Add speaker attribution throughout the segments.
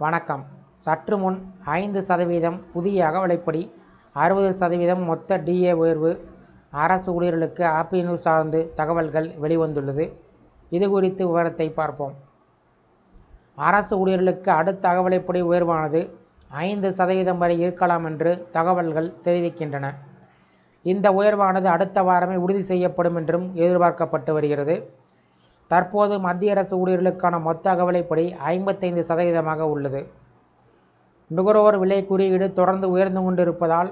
Speaker 1: வணக்கம். சற்று முன் ஐந்து சதவீதம் புதிய அகவலைப்படி அறுபது சதவீதம் மொத்த டிஏ உயர்வு. அரசு ஊழியர்களுக்கு ஹாப்பி நியூஸ் சார்ந்து தகவல்கள் வெளிவந்துள்ளது. இது குறித்து விவரத்தை பார்ப்போம். அரசு ஊழியர்களுக்கு அடுத்த அகவலைப்படி உயர்வானது ஐந்து சதவீதம் வரை இருக்கலாம் என்று தகவல்கள் தெரிவிக்கின்றன. இந்த உயர்வானது அடுத்த வாரமே உறுதி செய்யப்படும் என்றும் எதிர்பார்க்கப்பட்டு வருகிறது. தற்போது மத்திய அரசு ஊழியர்களுக்கான மொத்த அகவலைப்படி ஐம்பத்தைந்து சதவீதமாக உள்ளது. நுகர்வோர் விலை குறியீடு தொடர்ந்து உயர்ந்து கொண்டிருப்பதால்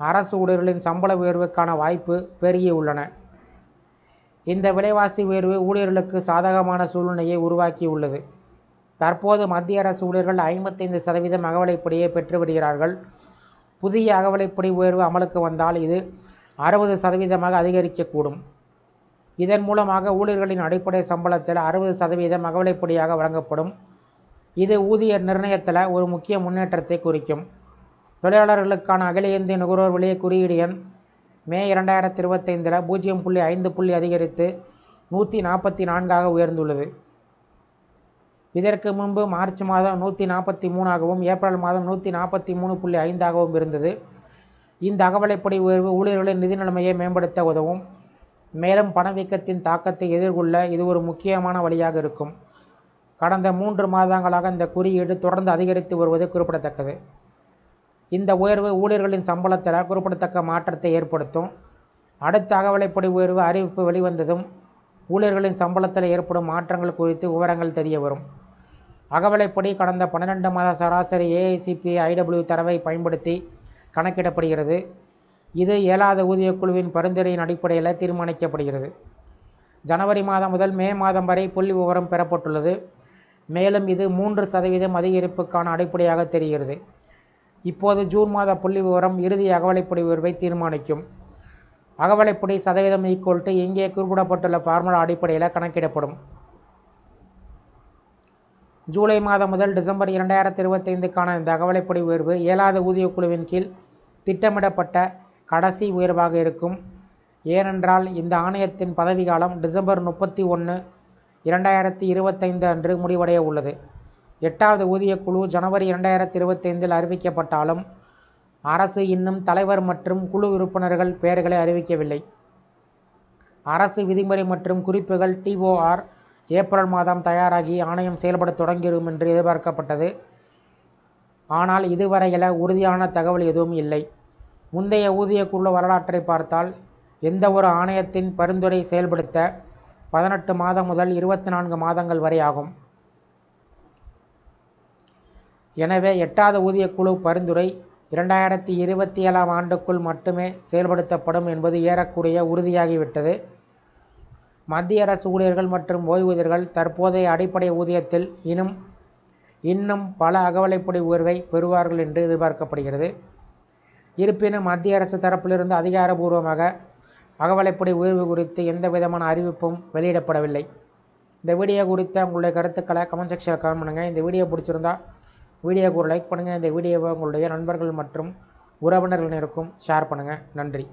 Speaker 1: அரசு ஊழியர்களின் சம்பள உயர்வுக்கான வாய்ப்பு பெருகியுள்ளன இந்த விலைவாசி உயர்வு ஊழியர்களுக்கு சாதகமான சூழ்நிலையை உருவாக்கியுள்ளது தற்போது மத்திய அரசு ஊழியர்கள் ஐம்பத்தைந்து சதவீதம் அகவலைப்படியை பெற்று வருகிறார்கள். புதிய அகவலைப்படி உயர்வு அமலுக்கு வந்தால் இது அறுபது சதவீதமாக அதிகரிக்கக்கூடும். இதன் மூலமாக ஊழியர்களின் அடிப்படை சம்பளத்தில் அறுபது சதவீதம் அகவிலைப்படியாக வழங்கப்படும். இது ஊதிய நிர்ணயத்தில் ஒரு முக்கிய முன்னேற்றத்தை குறிக்கும். தொழிலாளர்களுக்கான அகில இந்திய நுகர்வோர் விலை குறியீடு எண் மே இரண்டாயிரத்தி இருபத்தைந்தில் பூஜ்ஜியம் புள்ளி ஐந்து புள்ளி அதிகரித்து நூற்றி நாற்பத்தி நான்காக உயர்ந்துள்ளது. இதற்கு முன்பு மார்ச் மாதம் நூற்றி நாற்பத்தி மூணாகவும் ஏப்ரல் மாதம் நூற்றி நாற்பத்தி மூணு புள்ளி ஐந்தாகவும் இருந்தது. இந்த அகவலைப்படி உயர்வு ஊழியர்களின் நிதி நிலைமையை மேம்படுத்த உதவும். மேலும் பணவீக்கத்தின் தாக்கத்தை எதிர்கொள்ள இது ஒரு முக்கியமான வழியாக இருக்கும். கடந்த மூன்று மாதங்களாக இந்த குறியீடு தொடர்ந்து அதிகரித்து வருவது குறிப்பிடத்தக்கது. இந்த உயர்வு ஊழியர்களின் சம்பளத்தில் குறிப்பிடத்தக்க மாற்றத்தை ஏற்படுத்தும். அடுத்த அகவலைப்படி உயர்வு அறிவிப்பு வெளிவந்ததும் ஊழியர்களின் சம்பளத்தில் ஏற்படும் மாற்றங்கள் குறித்து விவரங்கள் தெரிய வரும் அகவலைப்படி கடந்த பன்னிரெண்டு மாத சராசரி ஏஐசிபி ஐடபிள்யூ தரவை பயன்படுத்தி கணக்கிடப்படுகிறது. இது ஏழாத ஊதியக்குழுவின் பரிந்துரையின் அடிப்படையில் தீர்மானிக்கப்படுகிறது. ஜனவரி மாதம் முதல் மே மாதம் வரை புள்ளி விவரம் பெறப்பட்டுள்ளது. மேலும் இது மூன்று சதவீதம் அதிகரிப்புக்கான அடிப்படையாக தெரிகிறது. இப்போது ஜூன் மாத புள்ளி விவரம் இறுதி அகவலைப்படி உயர்வை தீர்மானிக்கும். அகவலைப்படி சதவீதம் ஈக்குவல் டு இங்கே குறிப்பிடப்பட்டுள்ள ஃபார்முலா அடிப்படையில் கணக்கிடப்படும். ஜூலை மாதம் முதல் டிசம்பர் இரண்டாயிரத்தி இருபத்தைந்துக்கான இந்த அகவலைப்படி உயர்வு இயலாத ஊதியக் குழுவின் கீழ் திட்டமிடப்பட்ட கடைசி உயர்வாக இருக்கும். ஏனென்றால் இந்த ஆணையத்தின் பதவிக்காலம் டிசம்பர் முப்பத்தி ஒன்று இரண்டாயிரத்தி இருபத்தைந்து அன்று முடிவடைய உள்ளது. எட்டாவது ஊதியக்குழு ஜனவரி இரண்டாயிரத்தி இருபத்தைந்தில் அறிவிக்கப்பட்டாலும் அரசு இன்னும் தலைவர் மற்றும் குழு உறுப்பினர்கள் பெயர்களை அறிவிக்கவில்லை. அரசு விதிமுறை மற்றும் குறிப்புகள் டிஓஆர் ஏப்ரல் மாதம் தயாராகி ஆணையம் செயல்பட தொடங்கிடும் என்று எதிர்பார்க்கப்பட்டது. ஆனால் இதுவரையில உறுதியான தகவல் எதுவும் இல்லை. முந்தைய ஊதியக்குழு வரலாற்றை பார்த்தால் எந்த ஒரு ஆணையத்தின் பரிந்துரை செயல்படுத்த பதினெட்டு மாதம் முதல் இருபத்தி நான்கு மாதங்கள் வரை ஆகும். எனவே எட்டாவது ஊதியக்குழு பரிந்துரை இரண்டாயிரத்தி இருபத்தி ஏழாம் ஆண்டுக்குள் மட்டுமே செயல்படுத்தப்படும் என்பது ஏறக்குறைய உறுதியாகிவிட்டது. மத்திய அரசு ஊழியர்கள் மற்றும் ஓய்வூதியர்கள் தற்போதைய அடிப்படை ஊதியத்தில் இன்னும் இன்னும் பல அகவலைப்படி உயர்வை பெறுவார்கள் என்று எதிர்பார்க்கப்படுகிறது. இருப்பினும் மத்திய அரசு தரப்பிலிருந்து அதிகாரபூர்வமாக அகவலைப்படி உயர்வு குறித்து எந்த விதமான அறிவிப்பும் வெளியிடப்படவில்லை. இந்த வீடியோ குறித்த உங்களுடைய கருத்துக்களை கமெண்ட் செக்ஷனில் கமெண்ட் பண்ணுங்கள் இந்த வீடியோ பிடிச்சிருந்தா வீடியோக்கு ஒரு லைக் பண்ணுங்கள் இந்த வீடியோவை உங்களுடைய நண்பர்கள் மற்றும் உறவினர்களினருக்கும் ஷேர் பண்ணுங்கள் நன்றி.